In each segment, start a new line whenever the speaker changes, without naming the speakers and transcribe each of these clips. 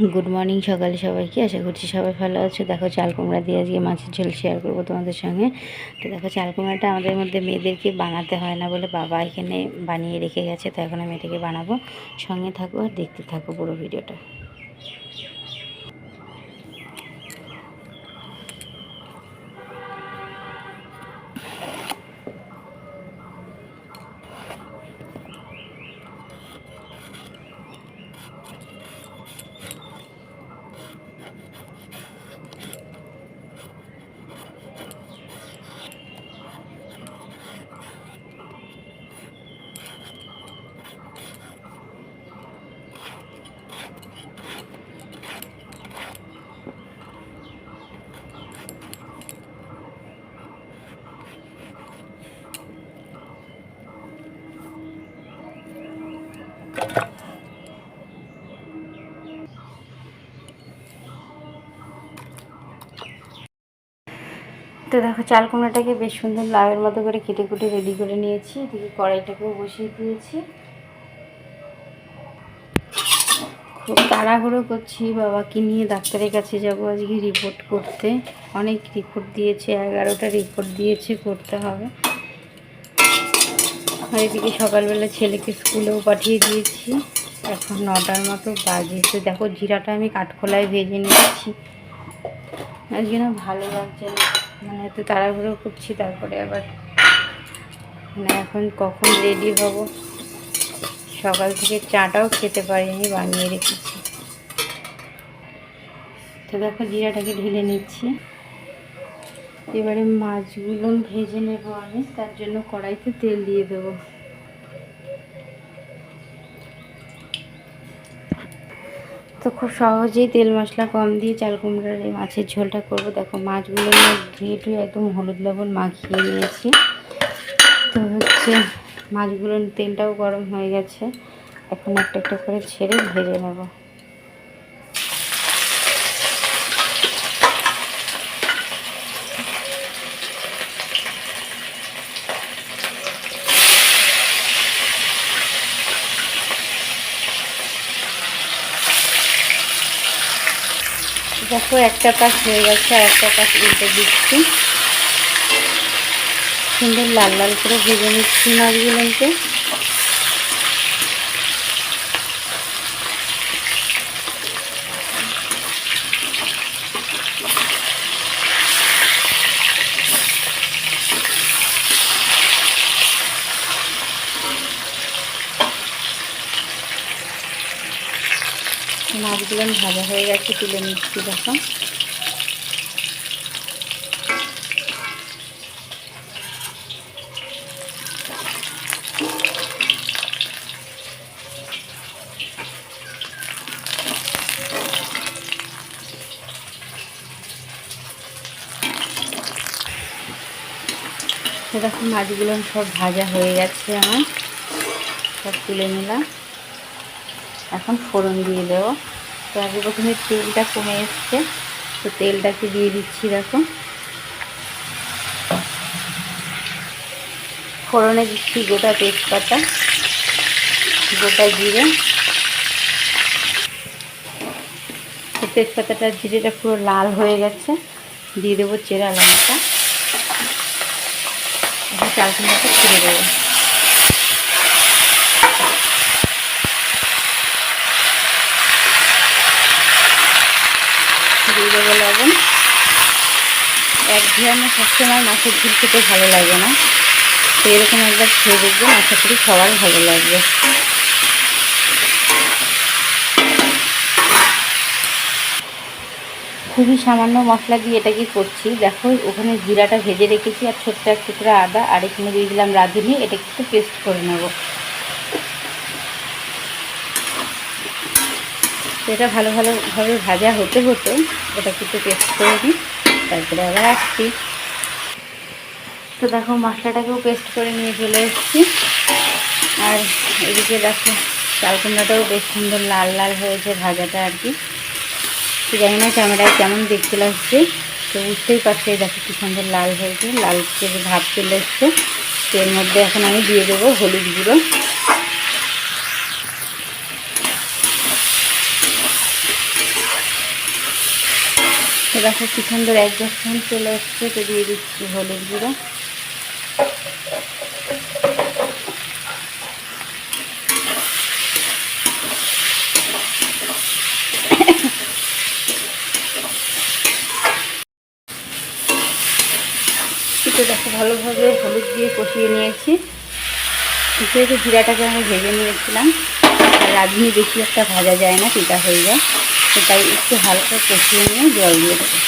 Good morning সকালে সবাইকে, আশা করছি সবাই ভালো আছে। দেখো, চাল কুমড়া দিয়ে আজকে মাছের ঝোল শেয়ার করব তোমাদের সঙ্গে। তো দেখো, চাল কুমড়াটা আমাদের মধ্যে মেয়েদেরকে বানাতে হয় না বলে বাবা এখানে বানিয়ে রেখে গেছে, তো এখন আমি এটাকে বানাবো। সঙ্গে থাকো আর দেখতে থাকো পুরো ভিডিওটা। তো দেখো চাল কুমড়াটাকে বেশ সুন্দর লাউয়ের মতো করে কেটে কুটে রেডি করে নিয়েছি। এদিকে কড়াইটাকেও বসিয়ে দিয়েছি। খুব তাড়াহুড়ো করছি বাবাকে নিয়ে ডাক্তারের কাছে যাব আজকে রিপোর্ট করতে। অনেক রিপোর্ট দিয়েছে, এগারোটা রিপোর্ট দিয়েছে, করতে হবে। আর এদিকে সকালবেলা ছেলেকে স্কুলেও পাঠিয়ে দিয়েছি। এখন নটার মতো বাজে। তো দেখো জিরাটা আমি কাঠখোলায় ভেজে নিয়েছি। আজকে না ভালো লাগছে না। মানে এত তাড়াহুড়ো করছি তারপরে আবার মানে এখন কখন রেডি হব? সকাল থেকে চাটাও খেতে পারিনি, বানিয়ে রেখেছি। তো দেখো জিরাটাকে ঢেলে নিচ্ছি। এবারে মাছগুলো ভেজে নেব আমি, তার জন্য কড়াইতে তেল দিয়ে দেবো। তো খুব সহজেই তেল মশলা কম দিয়ে চাল কুমড়ার এই মাছের ঝোলটা করব। দেখো, মাছগুলো ধুয়ে ধুয়ে একদম হলুদ লবণ মাখিয়ে নিয়েছি। তো হচ্ছে মাছগুলোর তেলটাও গরম হয়ে গেছে। এখন একটা একটা করে ছেড়ে ভেজে নেব। দেখো, একটা পাশ হয়ে গেছে আর একটা পাশ উল্টে দিচ্ছি। সুন্দর লাল লাল করে ভেজে নিচ্ছি মাছগুলোকে। মাছগুলো ভাজা হয়ে গেছে, তুলে নিচ্ছি, দেখো। দেখো মাছগুলো সব ভাজা হয়ে গেছে আমার। সব তুলে নিলাম। এখন ফোড়ন দিয়ে দেবো। তো আগে প্রথমে তেলটা কমে এসছে। তো তেলটাকে দিয়ে দিচ্ছি, দেখো। ফোড়নে দিচ্ছি গোটা তেজপাতা, গোটা জিরে। তেজপাতাটা, জিরেটা পুরো লাল হয়ে গেছে। দিয়ে দেবো চেরা লঙ্কা। এখন চাল ছেড়ে দেবো। দিয়ে দেবো লবণ। এক ঘিরানো সবসময় মাছের ঝুল খেতে ভালো লাগে না। তো এরকম একবার খেয়ে দেখবেন, আশা করি সবার ভালো লাগবে। খুবই সামান্য মশলা দিয়ে এটাকে করছি, দেখো ওখানে জিরাটা ভেজে রেখেছি আর ছোট্ট এক টুকরা আদা আর এখানে দিয়ে দিলাম রাঁধুনি এটাকে একটু পেস্ট করে নেব। এটা ভালো ভালোভাবে ভাজা হতে হতো এটা একটু পেস্ট করে দিই, তারপরে আবার আসছি। তো দেখো মশলাটাকেও পেস্ট করে নিয়ে চলে এসেছি। আর এদিকে দেখো চাল কুমড়াটাও বেশ সুন্দর লাল লাল হয়েছে ভাজাটা আর কি। তো জানি না ক্যামেরায় কেমন দেখতে লাগছে, তো বুঝতেই পারছি দেখো কি সুন্দর লাল হয়েছে, লাল ভাব চলে এসছে। তো এর মধ্যে এখন আমি দিয়ে দেবো হলুদ গুঁড়ো। দেখো কি সুন্দর এক দশখান চলে এসছে, তো দিয়ে দিচ্ছি হলুদ গুঁড়ো। দেখো ভালোভাবে হলুদ দিয়ে কষিয়ে নিয়েছি। যেহেতু জিরাটাকে আমি ভেজে নিয়েছিলাম আর রাঁধুনি বেশি একটা ভাজা যায় না পিতা হয়ে যায়। তাই একটু হালকা কষিয়ে নিয়ে জল দিয়ে দেবো।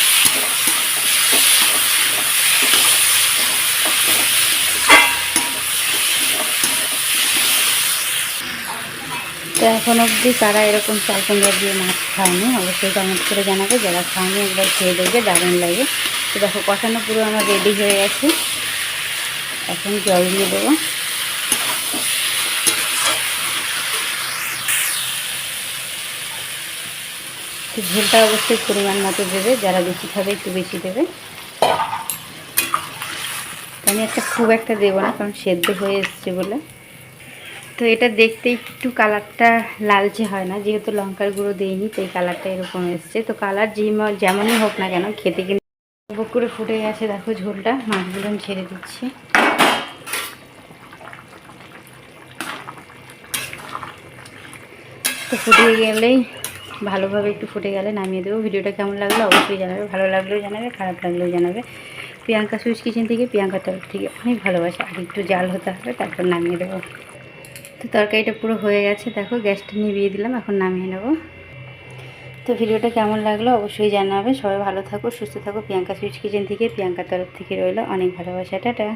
তো এখন অবধি তারা এরকম চাল কুমড়া দিয়ে মাছ খায়নি। অবশ্যই কমেন্ট করে জানাবে। যারা খায়নি একবার খেয়ে দেখবে, দারুণ লাগে। তো দেখো, কষানো পুরো আমার রেডি হয়ে গেছে। এখন জল দিয়ে দেবো। তো ঝোলটা অবশ্যই পরিমাণ মতো দেবে, যারা বেশি খাবে একটু বেশি দেবে। আমি একটা খুব একটা দেবো না, কারণ সেদ্ধ হয়ে এসছে বলে। তো এটা দেখতে একটু কালারটা লালচে হয় না, যেহেতু লঙ্কার গুঁড়ো দিইনি, তো এই কালারটা এরকম এসছে। তো কালার যেমনই হোক না কেন, খেতে কিন্তু বুক করে ফুটে গেছে। দেখো ঝোলটা মাছগুলো ছেড়ে দিচ্ছি। তো ফুটে গেলেই ভালোভাবে একটু ফুটে গেলে নামিয়ে দেবো। ভিডিওটা কেমন লাগল অবশ্যই জানাবে, ভালো লাগলেও জানাবে, খারাপ লাগলেও জানাবে। প্রিয়াঙ্কা সুইচ কিচেন থেকে, প্রিয়াঙ্কার তরফ থেকে অনেক ভালোবাসা। আর একটু জাল হতে হবে, তারপর নামিয়ে দেবো। তো তরকারিটা পুরো হয়ে গেছে, দেখো গ্যাসটা নিভিয়ে দিলাম, এখন নামিয়ে নেব। তো ভিডিওটা কেমন লাগল অবশ্যই জানাবে। সবাই ভালো থাকো, সুস্থ থাকো। প্রিয়াঙ্কা সুইচ কিচেন থেকে, প্রিয়াঙ্কার তরফ থেকে রইল অনেক ভালোবাসা। টাটা।